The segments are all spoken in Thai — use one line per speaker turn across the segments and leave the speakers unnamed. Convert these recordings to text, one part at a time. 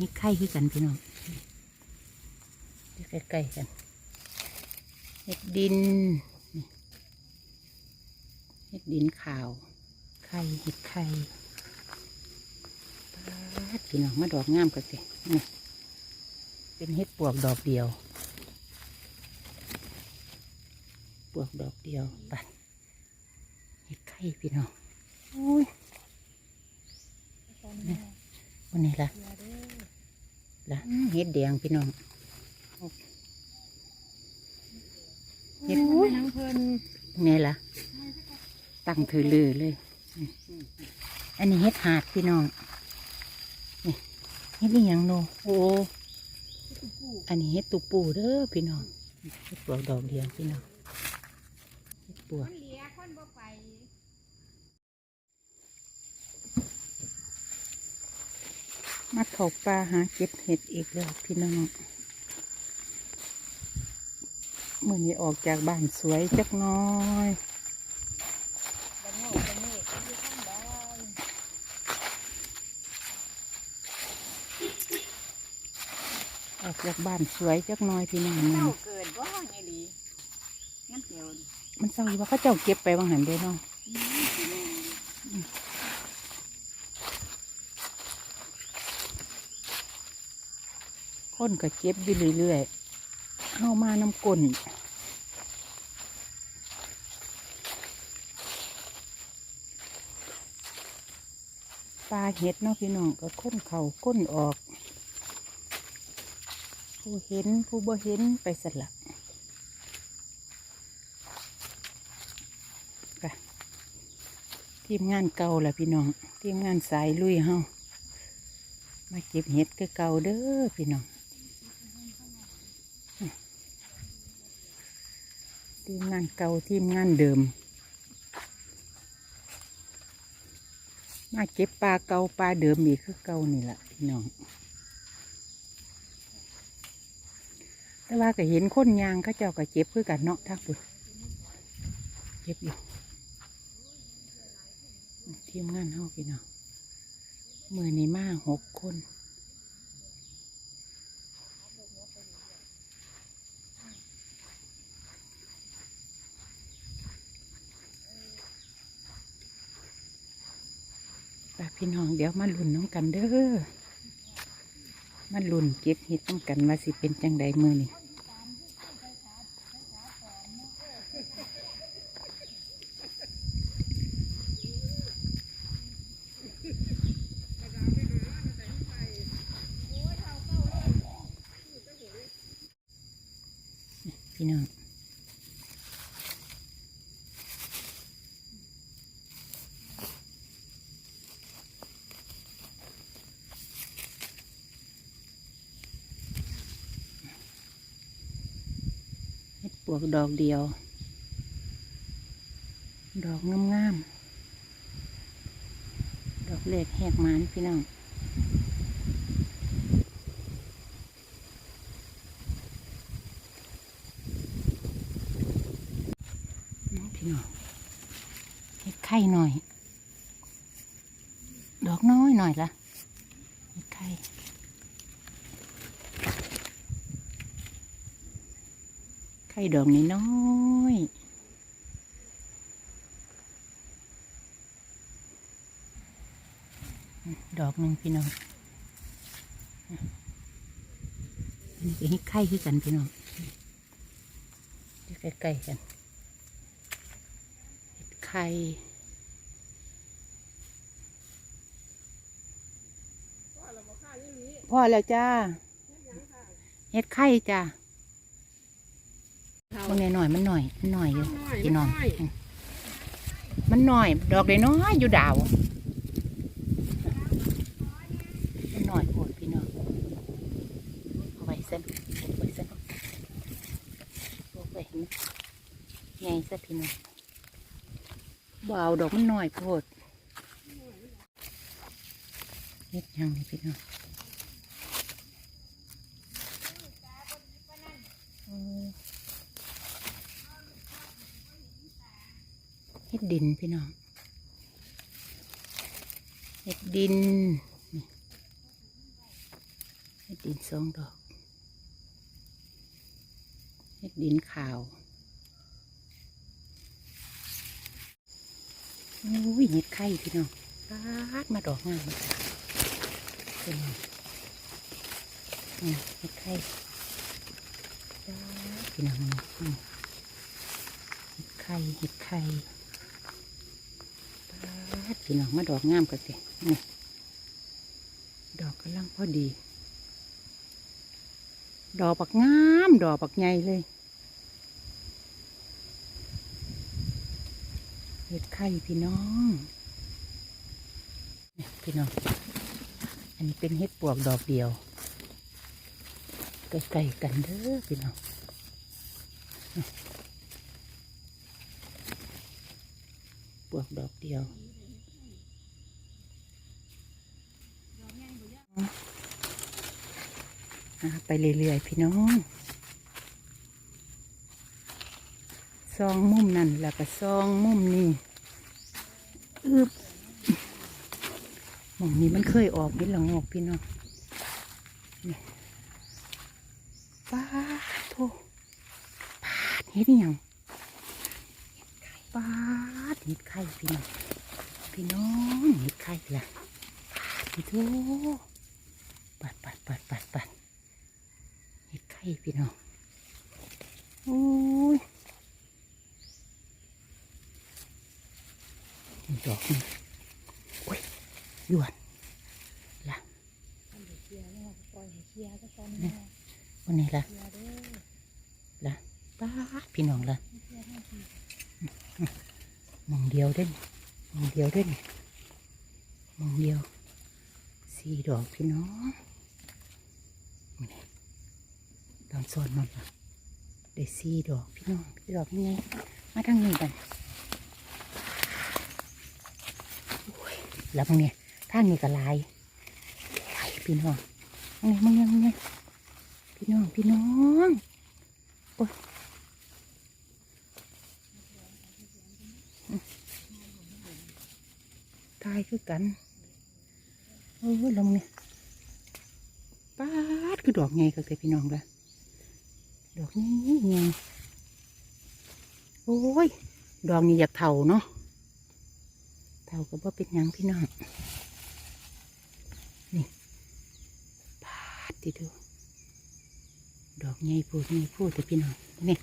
เฮ็ดไข่คือกันพี่น้องอยู่ใกล้ๆกันเฮ็ดดินนี่เฮ็ดดินขาวไข่เฮ็ดไข่ปาดพี่น้องมาดอกงามกันสินี่เป็นเฮ็ดปวกดอกเดียว ปวกดอกเดียวปัดเฮ็ดไข่พี่น้องโอ้ยนี่วันนี้ล่ะ ล่ะเฮ็ดแดงพี่น้องเฮ็ด
นังเพลิน
ไงล่ะ ตั้งถือลือเลยอืมอันนี้เฮ็ดหาดพี่น้อง นี่เฮ็ดอีหยังโนโอ้อันนี้เฮ็ดตูปูเด้อพี่น้องเฮ็ดปวกดอกเดียวพี่น้องเฮ็ดปวก
มันเหลียคนบ่ไป
มาเขาป่าหาเก็บเห็ดอีกแล้วพี่น้องมื่อนี้ออกจากบ้านสวยจักหน้อย
บันโง่บันเมฆอยู่ข้างดอย
ออกจากบ้านสวยจักหน้อยพี่น้องมื้อ
เจ้า
นี้
เกิดบ่ไงดีงั้นเดี๋ยวนี่
มันเศร้าอยู่ว่าเขาเจ้าเก็บไปบางหันเด้เนาะ
อืมสิแม่น
ค นก็เก็บอยู่เรื่อยๆเข้ามาน้ำกลนปลาเห็ดเนาะพี่น้องก็ค้นเข่าค้นออก ผู้เห็นผู้บ่เห็นไปสลับไปทีมงานเก่าแหละพี่น้อง ทีมงานสายลุยเฮามาเก็บเห็ดคือเก่าเด้อพี่น้อง ทีมงานเก่าทีมงานเดิม มาเก็บปลาเก่าปลาเดิมอีกคือเก่านี่แหละพี่น้องแต่ว่าก็เห็นคนยางเขาเจ้าก็เจ็บคือกันเนาะทักปุดเจ็บอยู่ทีมงานเฮาพี่น้องมือนี้มาหกคน พี่น้องเดี๋ยวมาลุ่นน้องกันเด้อมาลุ่นเก็บเห็ดน้องกันมาสิเป็นจังใดมือนี่พี่น้อง เห็ดป วกดอกเดียว ดอกงามๆ ดอกเล็กแหกมันพี่น้องน้องพี่น้องเห็ดไข่หน่อย ดอกน้อยหน่อยละเห็ดไข่ ไข่ดอกนี้น้อยดอกหนึ่งพี่น้องอันนี้ก็เห็ดไข่คือกันพี่น้องใกล้ๆกันเห็ดไข่พ่อแล้วจ้าเห็ดไข่จ้า มันหน่อยๆมันหน่อยมันหน่อยอยู่พี่น้องอืมมันหน่อย ดอกเล็น้อยอยู่ดาวมันหน่อยโอดพี่น้องเอาไว้เส้นเอาไว้เส้นเอาไว้เห็นไงซะพี่น้องบ่เอาดอกมันหน่อยโพดเฮ็ดยังนี่พี่น้องเออ เห็ดดินพี่น้องเห็ดดินเฮ็ดดินสองดอกเฮ็ดดินขาวโอ้ยเห็ดไข่พี่น้องปาดมาดอกงามเลยเป็นไงอืมเห็ดไข่ปาดพี่น้องเห็ดไข่เห็ดไข่ ดพี่น้องมาดอกงามกันสินี่ดอกกำลังพอดี ดอกบักงาม ดอกบักใหญ่เลยเห็ดไข่พี่น้องนี่พี่น้อง อันนี้เป็นเห็ดปวกดอกเดียวใกล้ๆกันเด้อพี่น้องปวกดอกเดียวอะ ไปเรื่อยๆพี่น้องซองมุมนั่นแล้วก็ซองมุมนี่อึบหมองนี้มันเคยออกเป็นหลังออกพี่น้องนี่ป้าดโทป้าดเห็ดยังป้าดเห็ดไข่พี่น้องพี่น้องเห็ดไข่ละพี่โทปัดปัดปัดปัดปัด ข่พี่น้องโอ้ยดอกนี่โอ้ยหยวนละ
ทำเดี๋ยวเคลียร์แล้วเราก็ปล่อยให้เคลียร์ก็ตอน
เนี่
นี้
ยวันนี้ละ
เคลียร์เด้อ
ละป้าดพี่น้องละ
เคลียร์ให้ที
มองเดียวเด้นมองเดียวเด้นมองเดียวสี่ดอกพี่น้อง วันนี้ตอนสอนมันละได้สี่ดอกพี่น้องพี่ดอกยังไมาทางนี้กันโอ้ยแล้วมึงเนี่ยทางนี้ก็ลายลายพี่น้องมึงเนี่ยมึงเนี่ยมึงเนี่ยพี่น้องพี่น้องโอ้ยตายคือกันโอ้ยลงเนี่ยป้าดคือดอกไงก็เลยพี่น้องละ ดอกนี้ไงโอ้ย ดอกนี้อยากเทาเนาะเทาก็บ่เป็นยังพี่น้องนี่ปาดติดู ดอกไงพูดไงพูดแต่พี่น้องนี่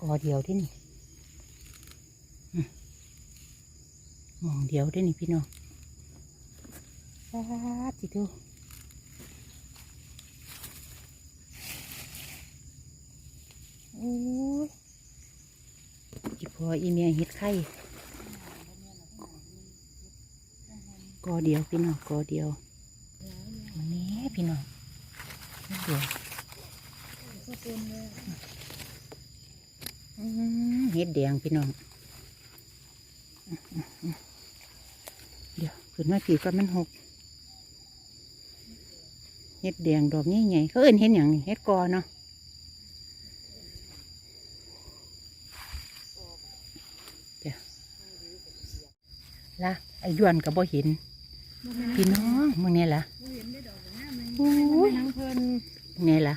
กอเดียวที่นี่มองเดียวได้นี่พี่น้องปาดจิดู โอ้ยอีพออีเมียเห็ดไข่กอเดียวพี่น้องกอเดียววันนี้พี่น้องดเดียว
เห็
ดแดงพี่น้องเดี๋ยวขึ้นมาผีก่อนมันหกเห็ดแดงดอกใหญ่ๆเขาเอิ้นเห็ดอย่างนี้เห็ดกอเนาะเดี๋ยว ละไอ้ยวนกับบ่เห็น พี่น้องมึงเนี่ยล่ะ
บ่เห็นได้ดอกงามเลย
โอ้ย
นังเพลิน
มึงเนี่ยล่ะ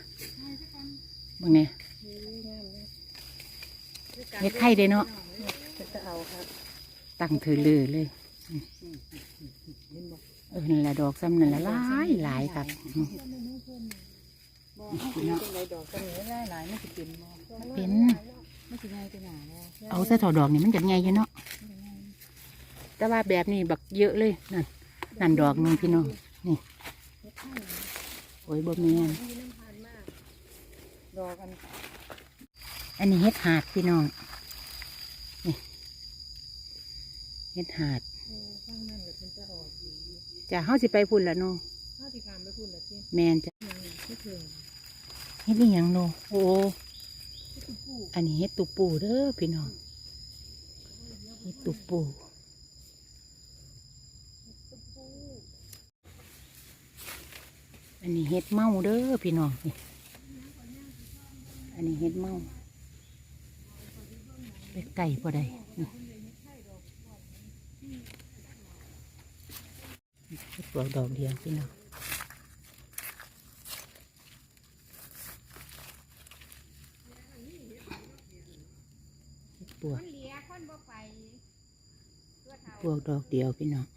มึงเนี่ย
เฮ้ยงามเลย
เห็ดไข่เด้เนาะ
จะเอาครับ
ตั้งถือลือเลยอืมเออนั่นละดอกซ้ำนั่นละหลายหลายครับอืม
บอกให้เป็นจังไดดอกกันนี้ได้หลายไม่สิเป็นบ่
เป็น
ไม่สิง่ายไปหนาบ่
เอาซะถอดอกนี่มันจะไงอยู่เนาะ แต่ว่าแบบนี้บักเยอะเลยนั่นนั่นดอกหนึงพี่น้องนี่โอ้ยบ่แม่น
มีน้ำพันมากดอกกัน
อันนี้เฮ็ดหาดพี่น้องนี่เฮ็ดหาด
เออข้างนั้นก็เป็นจะออกดี
จะเฮาสิไปพุ่นละเนาะ
ถ้าที่การไปพูดละสิ
แม่นจะ
ยังไม่ถึง
เฮ็ดอีหยังโนโอ้
ที่คุณปู่
อันนี้เฮ็ดตุปูเด้อพี่น้องเฮ็ดตุปู อันนี้เฮ็ดเมาเด้อพี่น้องนี่อันนี้เฮ็ดเมาเป็ดไก่พอได้ปลอกดอกเดียวพี่น้องปวก
ปว
กดอกเดียวพี่น้อง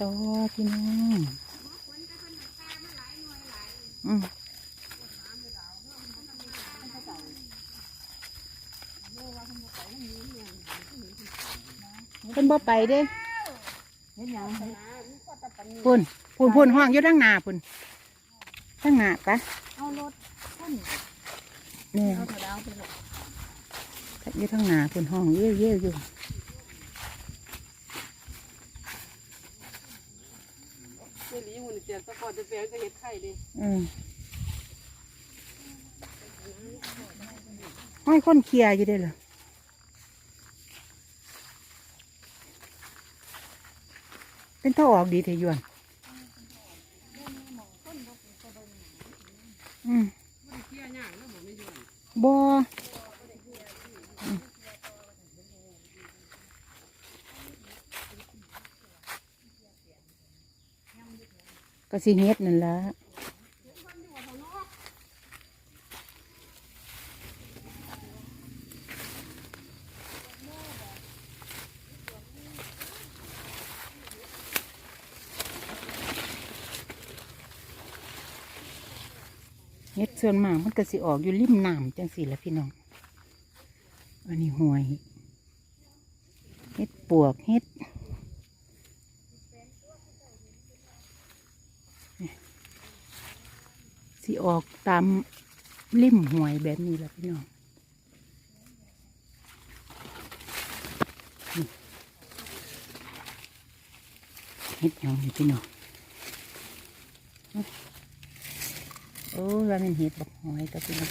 ต่อพี่น้องอืมเพิ่นบ่ไปเด้
เห็นหยัง
พุ่นพุ่นพุ่นห้องอยู่ทั้งหน้าพุ่นทั้งหน้าปะ
เอารถท่าน
เนี่ย
เอาถดาวไปเลย
อยู่ทั้งหน้าพุ่นห้องเยี่ยวเยี่ยวอยู่
เจลีหุ่นเจียตะกอนจะเปลี่ยนก็เห็ดไข่ดิ
อืมห้อยคนเคลียร์อยู่ได้เหรอเป็นท่าออกดีเทยวนอืม
เที่ยย่างแล้วบ่ไม่ยวน
บอม ก็สิเฮ็ดนั่นละเฮ็ดส่วนมากมันก็สิออกอยู่ริมน้ำจังสิละพี่น้อง อันนี้หวย เฮ็ดปวก เฮ็ด ออกตามริมหวยแบบนี้แหละพี่น้องเห็ดหยังอยู่พี่น้องโอ้ยว่ามันเห็ดบักหอยตัวพี่น้อง